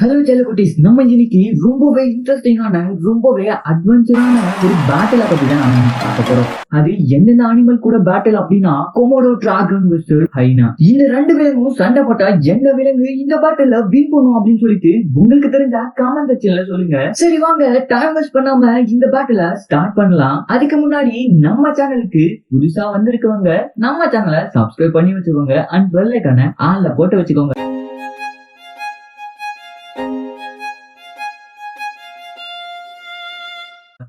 Hello செல்லக்குட்டீஸ் நம்ம இன்னைக்கு ரொம்பவே இன்ட்ரெஸ்டிங்கான ரொம்பவே அட்வென்ச்சரான ஒரு பேட்டில் பத்தி தான் நம்ம பார்க்க போறோம். அது என்னென்ன அனிமல் கூட பேட்டில் அப்படின்னா கொமோடோ டிராகன் வெஸ்டர் ஹைனா இந்த ரெண்டு விலங்கும் சண்டை போட்டா எந்த விலங்கு இந்த பேட்டில் வின் பண்ணும் அப்படின்னு சொல்லிட்டு உங்களுக்கு தெரிஞ்ச காமெண்ட் செக்ஷன்ல சொல்லுங்க. சரி வாங்க டைம் வேஸ்ட் பண்ணாம இந்த பேட்டில ஸ்டார்ட் பண்ணலாம். அதுக்கு முன்னாடி நம்ம சேனலுக்கு புதுசா வந்திருக்கவங்க நம்ம சேனலை சப்ஸ்கிரைப் பண்ணி வச்சுக்கோங்க. அண்ட் பெல் ஐக்கான போட்டு வச்சுக்கோங்க.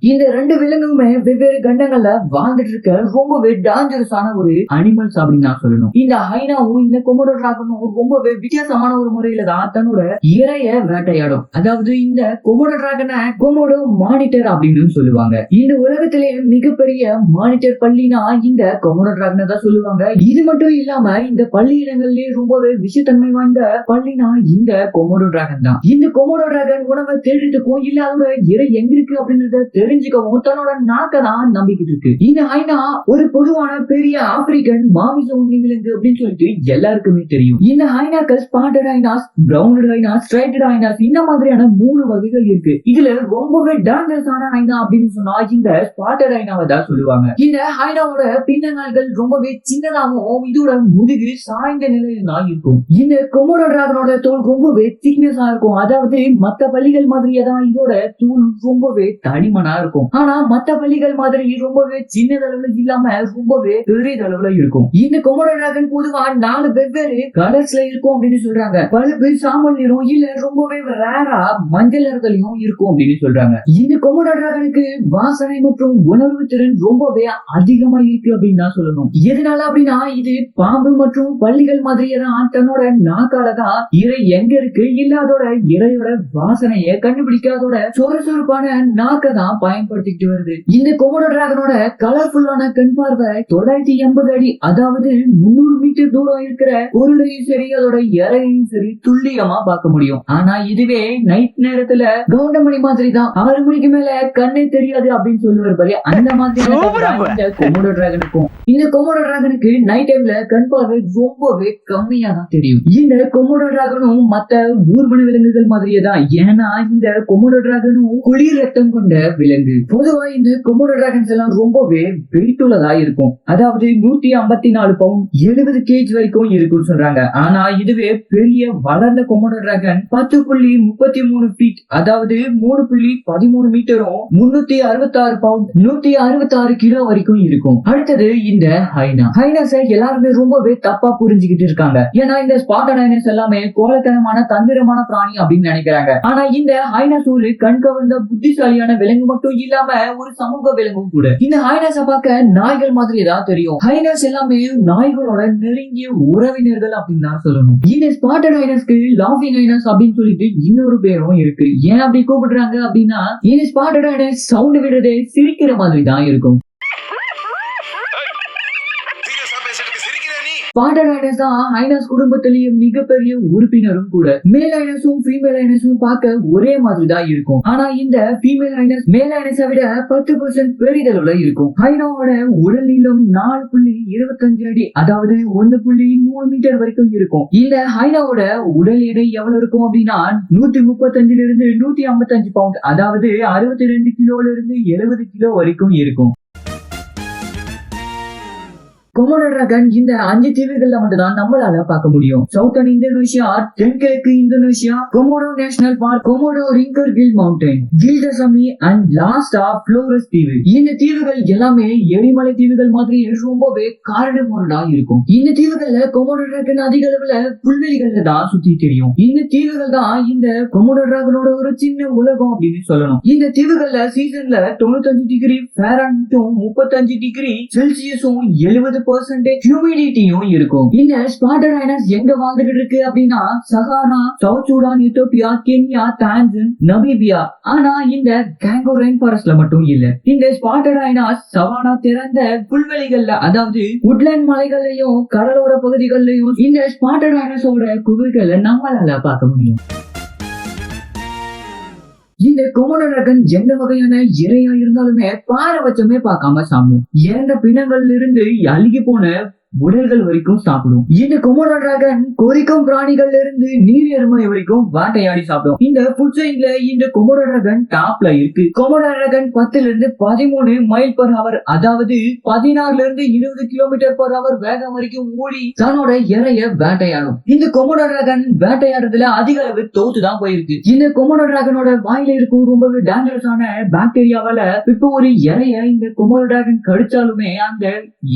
இந்த ரெண்டு விலங்குமே வெவ்வேறு கண்டங்கள்ல வாழ்ந்துட்டு இருக்க ரொம்பவே டேஞ்சரஸான ஒரு அனிமல்ஸ் அப்படின்னு நான் சொல்லணும். இந்த ஹைனாவும் இந்த கொமோடோ டிராகனும் ரொம்பவே வித்தியாசமான ஒரு முறையில தான் தன்னோட இறைய வேட்டையாடும். அதாவது இந்த கொமோடோ டிராகனை கொமோடோ மானிட்டர் அப்படின்னு சொல்லுவாங்க. இந்த உலகத்திலே மிகப்பெரிய மானிட்டர் பள்ளினா இந்த கொமோடோ டிராகனை தான் சொல்லுவாங்க. இது மட்டும் இல்லாம இந்த பள்ளி இடங்கள்லயே ரொம்பவே விஷத்தன்மை வாய்ந்த பள்ளினா இந்த கொமோடோ டிராகன் தான். இந்த கொமோடோ டிராகன் உணவை தேடுறதுக்கும் இல்ல அதோட இறை எங்க இருக்கு அப்படின்றத தெரிஞ்சுக்கவும் தன்னோட நாக்கை தான் நம்பிக்கிட்டு இருக்கு. இந்த ஐநா ஒரு பொதுவான பெரிய ஆப்பிரிக்கன் மாமிச உண்மை விலங்கு அப்படின்னு சொல்லிட்டு எல்லாருக்குமே தெரியும். இந்த ஐநாக்கள் ஸ்பாட்டட் ஐநாஸ் பிரவுனட் ஐநாஸ் ஸ்ட்ரைட்டட் ஐனாஸ் இந்த மாதிரியான மூணு வகைகள் இருக்கு. இதுல ரொம்பவே டேஞ்சரஸான ஐனா அப்படின்னு சொன்னா இந்த ஸ்பாட்டட் ஐனாவை தான் சொல்லுவாங்க. இந்த ஐநாவோட பின்னங்கால்கள் ரொம்பவே சின்னதாகவும் இதோட முதுகு சாய்ந்த நிலையில் தான் இருக்கும். இந்த கொமோடோ டிராகனோட தோல் ரொம்பவே திக்னஸா இருக்கும். அதாவது மத்த பள்ளிகள் மாதிரியே தான் இதோட தூள் ரொம்பவே தடிமனா இருக்கும். ஆனா மத்த பள்ளிகள் மாதிரி ரொம்பவே சின்னதளவுல இல்லாம ரொம்பவே பெரியதளவுல இருக்கும். இந்த கொமோடோ டிராகன் பொதுவா நாலு வெவ்வேறு கலர்ஸ்ல இருக்கும் அப்படின்னு சொல்றாங்க. பழுப்பு சாம்பல் நிறம் இல்ல ரொம்பவே ரேரா மஞ்சள் நிறத்துலயும் இருக்கும் அப்படின்னு சொல்றாங்க. இந்த கொமோடோ டிராகனுக்கு வாசனை மற்றும் உணர்வு திறன் ரொம்பவே அதிகமா இருக்கு அப்படின்னு தான் சொல்லணும். எதனால அப்படின்னா இது பாம்பு மற்றும் பள்ளிகள் மாதிரியே தான் தன்னோட நாக்கால தான் இறை எங்க இருக்கு? இல்லாதோட இறையோட வாசனையை கண்டுபிடிக்காதோட சுறுசுறுப்பான நாக்க தான் பயன்படுத்திக்கிட்டு வருது. இந்த கொமோடோ டிராகனோட கலர்ஃபுல்லான கண் பார்வை தொள்ளாயிரத்தி எண்பது அடி அதாவது முன்னூறு மீட்டர் தூரம் இருக்கிற பொருளையும் சரி அதோட இறையையும் சரி துல்லியமா பார்க்க முடியும். ஆனா இதுவே நைட் நேரத்துல கவுண்டமணி மாதிரி தான் ஆறு மணிக்கு மேல கண்ணே தெரியாது அப்படின்னு சொல்லுவார் பாரு. அந்த மாதிரி கொமோடோ டிராகனுக்கும் இந்த கொமோடோ டிராகனுக்கு நைட் டைம்ல கண் பார்வை ரொம்பவே கம்மியா தான் தெரியும். இந்த கொமோடோ டிராகனும் மத்த ஊர்வன விலங்குகள் மாதிரியே தான். ஏன்னா இந்த கொமோடோ டிராகனும் குளிர் ரத்தம் கொண்ட விலங்கு. பொதுவா இந்த கொமோடோ டிராகன்ஸ் எல்லாம் ரொம்பவே வெயிட் உள்ளதா இருக்கும். அதாவது நூத்தி ஐம்பத்தி நாலு பவுண்ட் எழுபது கேஜ் வரைக்கும் இருக்கும்னு சொல்றாங்க. ஆனா இதுவே பெரிய வளர்ந்த கொமோடோ டிராகன் பத்து புள்ளி முப்பத்தி மூணு பீட் அதாவது மூணு புள்ளி பதிமூணு மீட்டரும் முன்னூத்தி அறுபத்தி ஆறு பவுண்ட் நூத்தி அறுபத்தி ஆறு கிலோ வரைக்கும் இருக்கும். அடுத்தது இந்த ஹைனா ஹைனாஸை எல்லாருமே ரொம்பவே தப்பா புரிஞ்சுக்கிட்டு இருக்காங்க. ஏன்னா இந்த ஸ்பாட்டட் ஹைனஸ் எல்லாமே கோலத்தனமான தந்திரமான பிராணி அப்படின்னு நினைக்கிறாங்க. ஆனா இந்த ஹைனாஸ் ஒரு கண் கவர்ந்த புத்திசாலியான விலங்கு மட்டும் இல்லாம ஒரு சமூக விலங்கும் கூட. இந்த ஹைனாஸ பார்க்க நாய்கள் மாதிரி தான் தெரியும். ஹைனாஸ் எல்லாமே நாய்களோட நெருங்கிய உறவினர்கள் அப்படின்னு தான் சொல்லணும். இந்த ஸ்பாட்டட் ஹைனஸ்க்கு லாஃபிங் ஹைனஸ் அப்படின்னு சொல்லிட்டு இன்னொரு பேரும் இருக்கு. ஏன் அப்படி கூப்பிடுறாங்க அப்படின்னா இந்த ஸ்பாட்டட் ஹைனஸ் சவுண்ட் விடுறதே சிரிக்கிற மாதிரி தான் இருக்கும். சிரிக்கிற நீ தான் ஹைனஸ் குடும்பத்திலேயே மிகப்பெரிய உறுப்பினரும் கூட. மேல் ஐனஸும் ஃபீமேல் ஐனஸும் பார்க்க ஒரே மாதிரி தான் இருக்கும். ஆனா இந்த ஃபீமேல் ஐனஸ் மேல் ஐனஸை விட பத்து பர்சன்ட் பெரிதளவுல இருக்கும். ஹைனாவோட உடல் நீளம் நாலு புள்ளி இருபத்தஞ்சு அடி அதாவது ஒன்னு புள்ளி மூணு மீட்டர் வரைக்கும் இருக்கும். இந்த ஹைனாவோட உடல் எடை எவ்வளவு இருக்கும் அப்படின்னா நூத்தி முப்பத்தஞ்சுல இருந்து நூத்தி ஐம்பத்தஞ்சு பவுண்ட் அதாவது அறுபத்தி ரெண்டு கிலோல இருந்து எழுபது கிலோ வரைக்கும் இருக்கும். கொமோடோ ட்ராகன் இந்த அஞ்சு தீவுகள்ல மட்டும்தான் நம்மளால பார்க்க முடியும். சவுத்தர்ன் இந்தோனேஷியா தென்கிழக்கு Indonesia Komodo national park Komodo Rinca Gili mountain Gili Dasami and லாஸ்டா புளோரஸ் தீவு. இந்த தீவுகள் எல்லாமே எரிமலை தீவுகள் மாதிரி ரொம்பவே காரணமுறடா இருக்கும். இந்த தீவுகள்ல கொமோடோ டிராகன் அதிக அளவுல புல்வெளிகள்ல தான் சுத்தி தெரியும். இந்த தீவுகள் தான் இந்த கொமோடோ டிராகனோட ஒரு சின்ன உலகம் அப்படின்னு சொல்லணும். இந்த தீவுகள்ல சீசன்ல தொண்ணூத்தஞ்சு டிகிரி ஃபேரன்ட்டும் முப்பத்தஞ்சு டிகிரி செல்சியஸும் எழுபது பர்சன்டேஜ் ஹியூமிடிட்டியும் இருக்கும். இந்த ஸ்பாட்டர் ஐனஸ் எங்க வாழ்ந்துட்டு இருக்கு அப்படின்னா Sahara South Sudan Ethiopia Kenya Tanzania Namibia ஆனா இந்த கேங்கோ ரெயின் ஃபாரஸ்ட்ல மட்டும் இல்ல. இந்த ஸ்பாட்டர் ஐனாஸ் சவானா திறந்த புல்வெளிகள்ல அதாவது உட்லேண்ட் மலைகள்லயும் கடலோர பகுதிகள்லயும் இந்த ஸ்பாட்டர் ஐனஸோட குவிகளை நம்மளால பார்க்க முடியும். இந்த கொமோடோ எந்த வகையான இறையா இருந்தாலுமே பாரபட்சமே பார்க்காம சாப்பிடும் இறந்த பிணங்கள்ல இருந்து அழுகி போன உடல்கள் வரைக்கும் சாப்பிடும். இந்த கொமோடோ டிராகன் கொதிக்கும் பிராணிகள்ல இருந்து நீர் எருமை வரைக்கும் வேட்டையாடி சாப்பிடும். இந்த ஃபுட் செயின்ல இந்த கொமோடோ டிராகன் டாப்ல இருக்கு. கொமோடோ டிராகன் பத்துல இருந்து பதிமூணு மைல் பர் ஹவர் அதாவது பதினாறுல இருந்து இருபது கிலோமீட்டர் பர் ஹவர் வேகம் வரைக்கும் ஓடி தன்னோட இறைய வேட்டையாடும். இந்த கொமோடோ டிராகன் வேட்டையாடுறதுல அதிக அளவு தோத்து தான் போயிருக்கு. இந்த கொமோடோ டிராகனோட வாயில இருக்கும் ரொம்பவே டேஞ்சரஸான பாக்டீரியாவால இப்ப ஒரு இறைய இந்த கொமோடோ டிராகன் கடிச்சாலுமே அந்த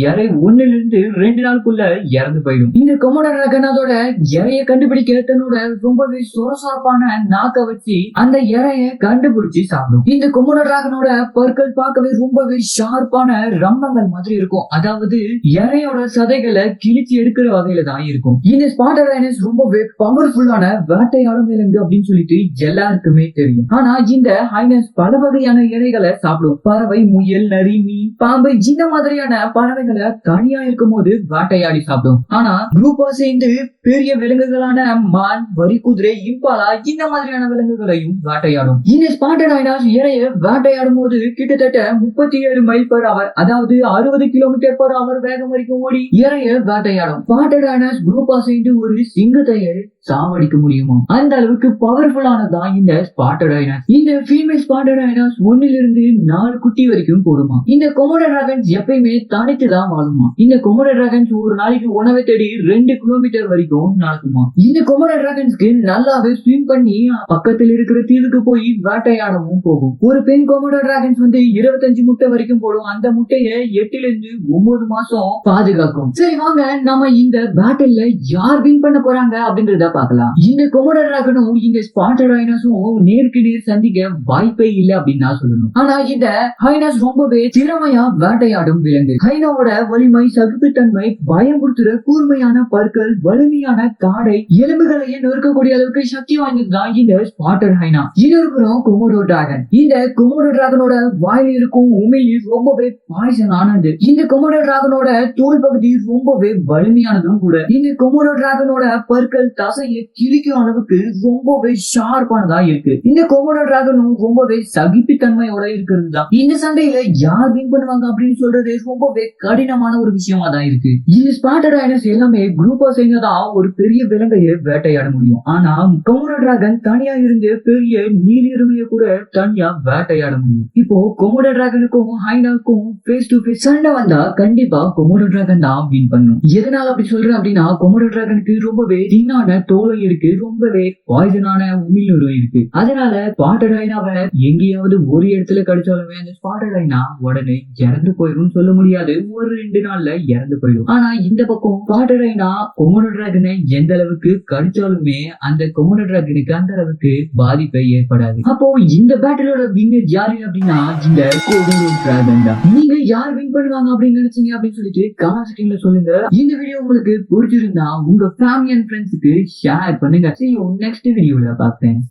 இறை ஒன்னுல இருந்து ரெண்டு நாளுக்குள்ள இறந்து போயிடும். இந்த கொமோடோ ரகனாதோட இறைய கண்டுபிடிக்க தன்னோட ரொம்பவே சொரசொரப்பான நாக்க வச்சு அந்த இறைய கண்டுபிடிச்சு சாப்பிடும். இந்த கொமோடோ ரகனோட பற்கள் பார்க்கவே ரொம்பவே ஷார்ப்பான ரம்பங்கள் மாதிரி இருக்கும். அதாவது இறையோட சதைகளை கிழிச்சு எடுக்கிற வகையில தான் இருக்கும். இந்த ஸ்பாட்டர் ரைனஸ் ரொம்பவே பவர்ஃபுல்லான வேட்டையாடும் விலங்கு அப்படின்னு சொல்லிட்டு எல்லாருக்குமே தெரியும். ஆனா இந்த ஹைனஸ் பல வகையான இறைகளை சாப்பிடும். பறவை முயல் நரி மீன் பாம்பு இந்த மாதிரியான பறவைகளை தனியா இருக்கும் போது வேட்டையாடி சாப்பிடும். ஆனா குரூப்பா சேர்ந்து பெரிய விலங்குகளான மான் வரி குதிரை இம்பாலா இந்த மாதிரியான விலங்குகளையும் வேட்டையாடும். இந்த ஸ்பாட்டர் இறைய வேட்டையாடும் போது கிட்டத்தட்ட முப்பத்தி ஏழு மைல் பர் அவர் அதாவது அறுபது கிலோமீட்டர் பர் அவர் வேகம் வரைக்கும் ஓடி இறைய வேட்டையாடும். ஸ்பாட்டர் குரூப்பா சேர்ந்து ஒரு சிங்கத்தையே சாவடிக்க முடியுமா? அந்த அளவுக்கு பவர்ஃபுல்லானதான் இந்த ஸ்பாட்டட் ஐனாஸ் இந்த ஃபீமேல் ஸ்பாட்டட் ஐனாஸ் ஒன்னிலிருந்து இருந்து நாலு குட்டி வரைக்கும் போடுமா? இந்த கொமோடோ டிராகன்ஸ் எப்பயுமே தனித்து தான் வாழுமா? இந்த கொமோடோ டிராகன்ஸ் ஒரு நாளைக்கு உணவை தேடி ரெண்டு கிலோமீட்டர் வரைக்கும் நடக்குமா? இந்த கொமோடோ டிராகன்ஸ்க்கு நல்லாவே ஸ்விம் பண்ணி பக்கத்தில் இருக்கிற தீவுக்கு போய் வேட்டையாடவும் போகும். ஒரு பெண் கொமோடோ டிராகன்ஸ் வந்து இருபத்தஞ்சு முட்டை வரைக்கும் போடும். அந்த முட்டையை எட்டுல இருந்து ஒன்பது மாசம் பாதுகாக்கும். சரி வாங்க நம்ம இந்த பேட்டில்ல யார் வின் பண்ண போறாங்க அப்படின்றத பார்க்கலாம். இந்த கொமோடோ டிராகனும் இந்த ஸ்பாட்டட் ஹைனாஸும் நேருக்கு நேர் சந்திக்க வாய்ப்பே இல்லை அப்படின்னு நான் சொல்லணும். ஆனா இந்த ஹைனாஸ் ரொம்பவே திறமையா வேட்டையாடும் விலங்கு. ஹைனாவோட வலிமை சகிப்புத்தன்மை பயமுறுத்துற கூர்மையான பற்கள் வலிமையான காடை எலும்புகளையே நொறுக்கக்கூடிய அளவுக்கு சக்தி வாய்ந்ததுதான் இந்த ஸ்பாட்டர் ஹைனா இன்னொரு புறம் கொமோடோ டிராகன் இந்த குமோடோ டிராகனோட வாயில் இருக்கும் உமிழ்நீர் ரொம்பவே பாய்சன் ஆனது இந்த கொமோடோ டிராகனோட தோல் பகுதி ரொம்பவே வலிமையானதும் கூட. இந்த கொமோடோ டிராகனோட பற்கள் தசையை கிழிக்கும் அளவுக்கு ரொம்பவே ஷார்ப்பானதா இருக்கு. இந்த கொமோடோ டிராகனும் ரொம்பவே சகிப்புத்தன்மையோட இருக்கிறது தான் இந்த சண்டையில யார் வின் பண்ணுவாங்க அப்படின்னு சொல்றது ரொம்பவே கடினமான ஒரு விஷயமா தான் இருக்கு. இந்த ஸ்பாட்டட் ஐனஸ் எல்லாமே குரூப்பா சேர்ந்ததான் ஒரு பெரிய விலங்கையை வேட்டையாட முடியும். ஆனா கொமோடோ டிராகன் தனியா இருந்து பெரிய நீரிருமையை கூட தனியா வேட்டையாட முடியும். இப்போ கொமோடோ டிராகனுக்கும் ஹைனாக்கும் ஃபேஸ் டு ஃபேஸ் சண்டை வந்தா கண்டிப்பா கொமோடோ டிராகன் தான் வின் பண்ணும். எதனால அப்படி சொல்றேன் அப்படின்னா கொமோடோ டிராகனுக்கு ரொம்பவே தின்னான தோலும் இருக்கு. ரொம்பவே பாய்சனான உமிழ்நீரும் இருக்கு. அதனால ஸ்பாட்டட் ஐனாவை எங்கேயாவது ஒரு இடத்துல கடிச்சாலுமே அந்த ஸ்பாட்டட் ஐனா உடனே இறந்து போயிடும் சொல்ல முடியாது. ஒரு ரெண்டு நாள்ல இறந்து போயிடும் ஆனா இந்த பக்கம் ஸ்பாட்டட் ஐனா கொமோடோ டிராகனை எந்த அளவுக்கு கடிச்சாலுமே அந்த கொமோடோ டிராகனுக்கு அந்த அளவுக்கு பாதிப்பை ஏற்படாது. அப்போ இந்த பேட்டிலோட வின்னர் யாரு அப்படின்னா இந்த கொமோடோ டிராகன் தான். நீங்க யார் வின் பண்ணுவாங்க அப்படின்னு நினைச்சீங்க அப்படின்னு சொல்லிட்டு கமெண்ட் செக்ஷன்ல சொல்லுங்க. இந்த வீடியோ உங்களுக்கு பிடிச்சிருந்தா உங்க ஃபேமிலி அண்ட் ஃப்ரெண்ட்ஸுக்கு ஷேர் பண்ணுங்க. சரி நெக்ஸ்ட் வீடியோல பார்த்தேன்